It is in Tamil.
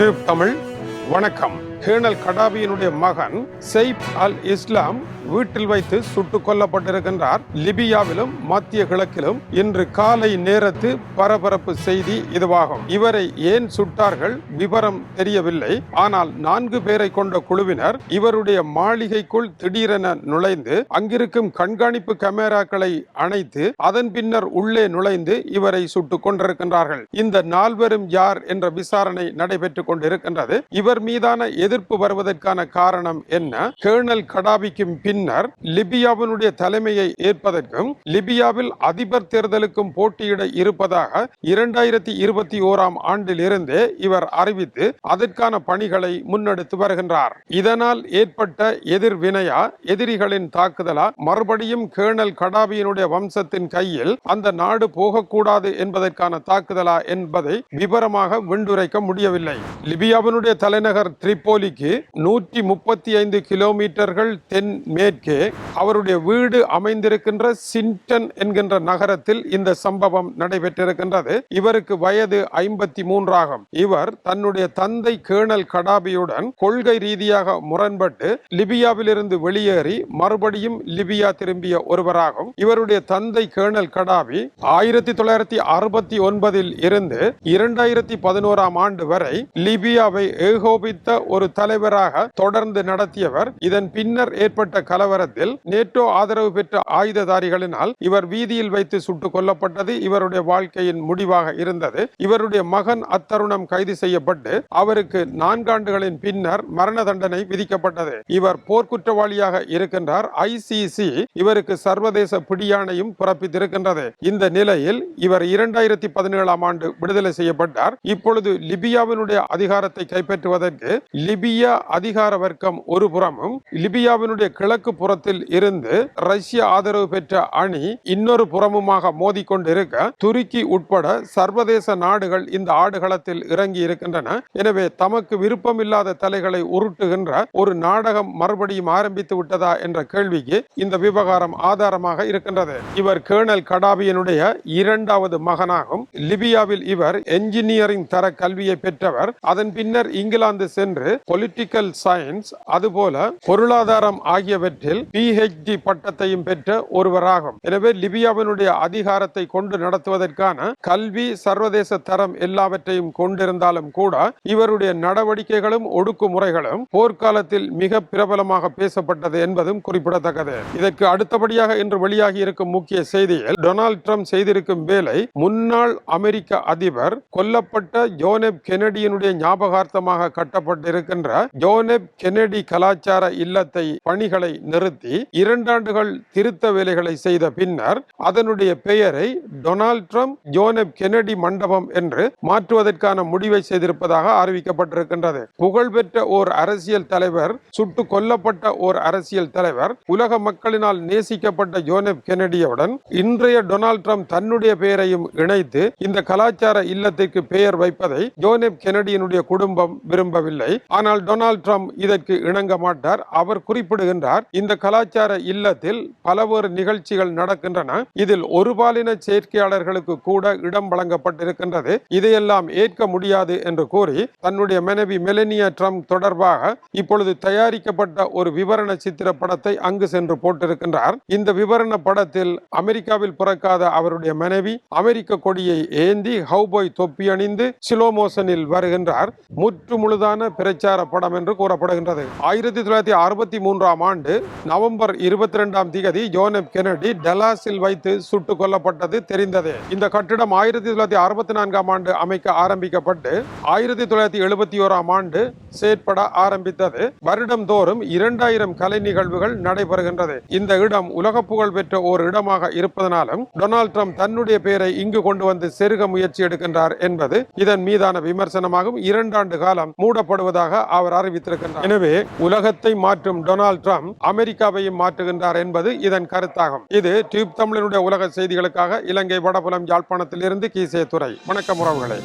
டியூப் தமிழ். வணக்கம். கேர்னல் கடாபியினுடைய மகன் செய்ப் அல் இஸ்லாம் வீட்டில் வைத்து சுட்டுக் கொல்லப்பட்டிருக்கின்றார். லிபியாவிலும் மத்திய கிழக்கிலும் இன்று காலை நேரத்து பரபரப்பு செய்தி இதுவாகும். இவரை ஏன் சுட்டார்கள்? விவரம் தெரியவில்லை. ஆனால் நான்கு பேரை கொண்ட குழுவினர் இவருடைய மாளிகைக்குள் திடீரென நுழைந்து அங்கிருக்கும் கண்காணிப்பு கேமராக்களை அணைத்து அதன் பின்னர் உள்ளே நுழைந்து இவரை சுட்டுக் கொண்டிருக்கின்றார்கள். இந்த நால்வரும் யார் என்ற விசாரணை நடைபெற்றுக் கொண்டிருக்கின்றது. இவர் மீதான எதிர்ப்பு வருவதற்கான காரணம் என்ன? கேர்னல் கடாபிக்கும் பின்னர் லிபியாவினுடைய தலைமையை ஏற்பதற்கும் லிபியாவில் அதிபர் தேர்தலுக்கும் போட்டியிட இருப்பதாக இரண்டாயிரத்தி இருபத்தி ஓராம் ஆண்டிலிருந்தே இவர் அறிவித்து அதற்கான பணிகளை முன்னெடுத்து வருகின்றார். இதனால் ஏற்பட்ட எதிர்வினையா எதிரிகளின் தாக்குதலா மறுபடியும் கேர்னல் கடாபியினுடைய வம்சத்தின் கையில் அந்த நாடு போகக்கூடாது என்பதற்கான தாக்குதலா என்பதை விபரமாக விண்டுரைக்க முடியவில்லை. லிபியாவினுடைய தலைநகர் திரிப்போலிக்கு நூற்றி முப்பத்தி ஐந்து கிலோமீட்டர்கள் தென் மே மேற்கே அவருடைய வீடு அமைந்திருக்கின்ற சின்டன் என்கின்ற நகரத்தில் இந்த சம்பவம் நடைபெற்றிருக்கின்றது. இவருக்கு வயது ஐம்பத்தி மூன்றாகும் இவர் தன்னுடைய தந்தை கேணல் கடாபியுடன் கொள்கை ரீதியாக முரண்பட்டு லிபியாவிலிருந்து வெளியேறி மறுபடியும் லிபியா திரும்பிய ஒருவராகும். இவருடைய தந்தை கேணல் கடாபி ஆயிரத்தி தொள்ளாயிரத்தி அறுபத்தி ஒன்பதில் இருந்து இரண்டாயிரத்தி பதினோராம் ஆண்டு வரை லிபியாவை ஏகோபித்த ஒரு தலைவராக தொடர்ந்து நடத்தியவர். இதன் பின்னர் ஏற்பட்ட கலவரத்தில் நேட்டோ ஆதரவு பெற்ற ஆயுததாரிகளினால் இவர் வீதியில் வைத்து சுட்டுக் கொல்லப்பட்டது இவருடைய வாழ்க்கையின் முடிவாக இருந்தது. இவருடைய மகன் அத்தருணம் கைது செய்யப்பட்டு அவருக்கு நான்காண்டுகளின் பின்னர் மரண தண்டனை விதிக்கப்பட்டது. இவர் போர்க்குற்றவாளியாக இருக்கின்றார். ஐசிசி இவருக்கு சர்வதேச பிடியாணையும் பிறப்பித்திருக்கின்றது. இந்த நிலையில் இவர் இரண்டாயிரத்தி பதினேழாம் ஆண்டு விடுதலை செய்யப்பட்டார். இப்பொழுது லிபியாவினுடைய அதிகாரத்தை கைப்பற்றுவதற்கு லிபியா அதிகார வர்க்கம் ஒரு புறமும் லிபியாவினுடைய கிழக்கு புறத்தில் இருந்து ரஷ்ய ஆதரவு பெற்ற அணி இன்னொரு புறமுமாக மோதிக்கொண்டிருக்க துருக்கி உட்பட சர்வதேச நாடுகள் இந்த ஆடுகளத்தில் இறங்கி இருக்கின்றன. எனவே தமக்கு விருப்பமில்லாத தலைகளை உருட்டுகின்ற ஒரு நாடகம் மறுபடியும் ஆரம்பித்து விட்டதா என்ற கேள்விக்கு இந்த விவகாரம் ஆதாரமாக இருக்கின்றது. இவர் கேர்னல் கடாபியனுடைய இரண்டாவது மகனாகும். லிபியாவில் இவர் என்ஜினியரிங் தர கல்வியை பெற்றவர். அதன் பின்னர் இங்கிலாந்து சென்று பொலிட்டிக்கல் சயின்ஸ் அதுபோல பொருளாதாரம் ஆகியவற்றில் பிஹெச்டி பட்டத்தையும் பெற்ற ஒருவராகும். எனவே லிபியாவினுடைய அதிகாரத்தை கொண்டு நடத்துவதற்கான கல்வி சர்வதேச தரம் எல்லாவற்றையும் கொண்டிருந்தாலும் கூட இவருடைய நடவடிக்கைகளும் ஒடுக்குமுறைகளும் போர்க்காலத்தில் மிக பிரபலமாக பேசப்பட்டது என்பதும் குறிப்பிடத்தக்கது. இதற்கு அடுத்தபடியாக இன்று வெளியாகி இருக்கும் முக்கிய செய்தியில் டொனால்ட் ட்ரம்ப் செய்திருக்கும் வேலை முன்னாள் அமெரிக்க அதிபர் கொல்லப்பட்ட ஜோனெப் கெனடியினுடைய ஞாபகார்த்தமாக கட்டப்பட்டிருக்கின்ற ஜோனெப் கெனடி கலாச்சார இல்லத்தை பணிகளை நிறுத்தி இரண்டாண்டுகள் திருத்த வேலைகளை செய்த பின்னர் அதனுடைய பெயரை டொனால்ட் ட்ரம்ப் ஜோனப் கெனடி மண்டபம் என்று மாற்றுவதற்கான முடிவை செய்திருப்பதாக அறிவிக்கப்பட்டிருக்கின்றது. புகழ்பெற்ற ஓர் அரசியல் தலைவர் சுட்டு கொல்லப்பட்ட ஓர் அரசியல் தலைவர் உலக மக்களினால் நேசிக்கப்பட்ட ஜோனெப் கெனடியுடன் இன்றைய டொனால்ட் ட்ரம்ப் தன்னுடைய பெயரையும் இணைத்து இந்த கலாச்சார இல்லத்திற்கு பெயர் வைப்பதை ஜோனெப் கெனடியினுடைய குடும்பம் விரும்பவில்லை. ஆனால் டொனால்ட் ட்ரம்ப் இதற்கு இணங்க மாட்டார். அவர் குறிப்பிடுகின்றார் இந்த கலாச்சார இல்லத்தில் பலவேறு நிகழ்ச்சிகள் நடக்கின்றன. இதில் ஒரு பாலின சேர்க்கையாளர்களுக்கு கூட இடம் வழங்கப்பட்டிருக்கின்றது. இதையெல்லாம் ஏற்க முடியாது என்று கூறி தன்னுடைய மனைவி மெலனியா ட்ரம்ப் தொடர்பாக இப்பொழுது தயாரிக்கப்பட்ட ஒரு விவரண சித்திர படத்தை அங்கு சென்று போட்டிருக்கின்றார். இந்த விவரண படத்தில் அமெரிக்காவில் பிறக்காத அவருடைய மனைவி அமெரிக்க கொடியை ஏந்தி ஹவுபாய் தொப்பி அணிந்து சிலோமோசனில் வருகின்றார். முற்று முழுதான பிரச்சார படம் என்று கூறப்படுகின்றது. ஆயிரத்தி தொள்ளாயிரத்தி அறுபத்தி மூன்றாம் ஆண்டு நவம்பர் இருபத்தி ரெண்டாம் திகதி ஜோனப் கெனடி டெலாஸில் வைத்து சுட்டுக் கொல்லப்பட்டது தெரிந்தது. இந்த கட்டிடம் ஆயிரத்தி தொள்ளாயிரத்தி அறுபத்தி நான்காம் ஆண்டு அமைக்க ஆரம்பிக்கப்பட்டு ஆயிரத்தி தொள்ளாயிரத்தி எழுபத்தி ஓராம் ஆண்டு செயற்பட ஆரம்பித்தது. வருடம் தோறும் இரண்டாயிரம் கலை நிகழ்வுகள் நடைபெறுகின்றது. இந்த இடம் உலக புகழ் பெற்ற ஒரு இடமாக இருப்பதனாலும் டொனால்ட் ட்ரம்ப் தன்னுடைய பெயரை இங்கு கொண்டு வந்து செருக முயற்சி எடுக்கின்றார் என்பது இதன் மீதான விமர்சனமாகும் இரண்டாண்டு காலம் மூடப்படுவதாக அவர் அறிவித்திருக்கின்றார். எனவே உலகத்தை மாற்றும் டொனால்ட் ட்ரம்ப் அமெரிக்காவையும் மாற்றுகின்றார் என்பது இதன் கருத்தாகும். இது டியூப் தமிழனுடைய உலக செய்திகளுக்காக இலங்கை வடபுலம் யாழ்ப்பாணத்திலிருந்து கீசே துறை வணக்கம் உறவுகளே.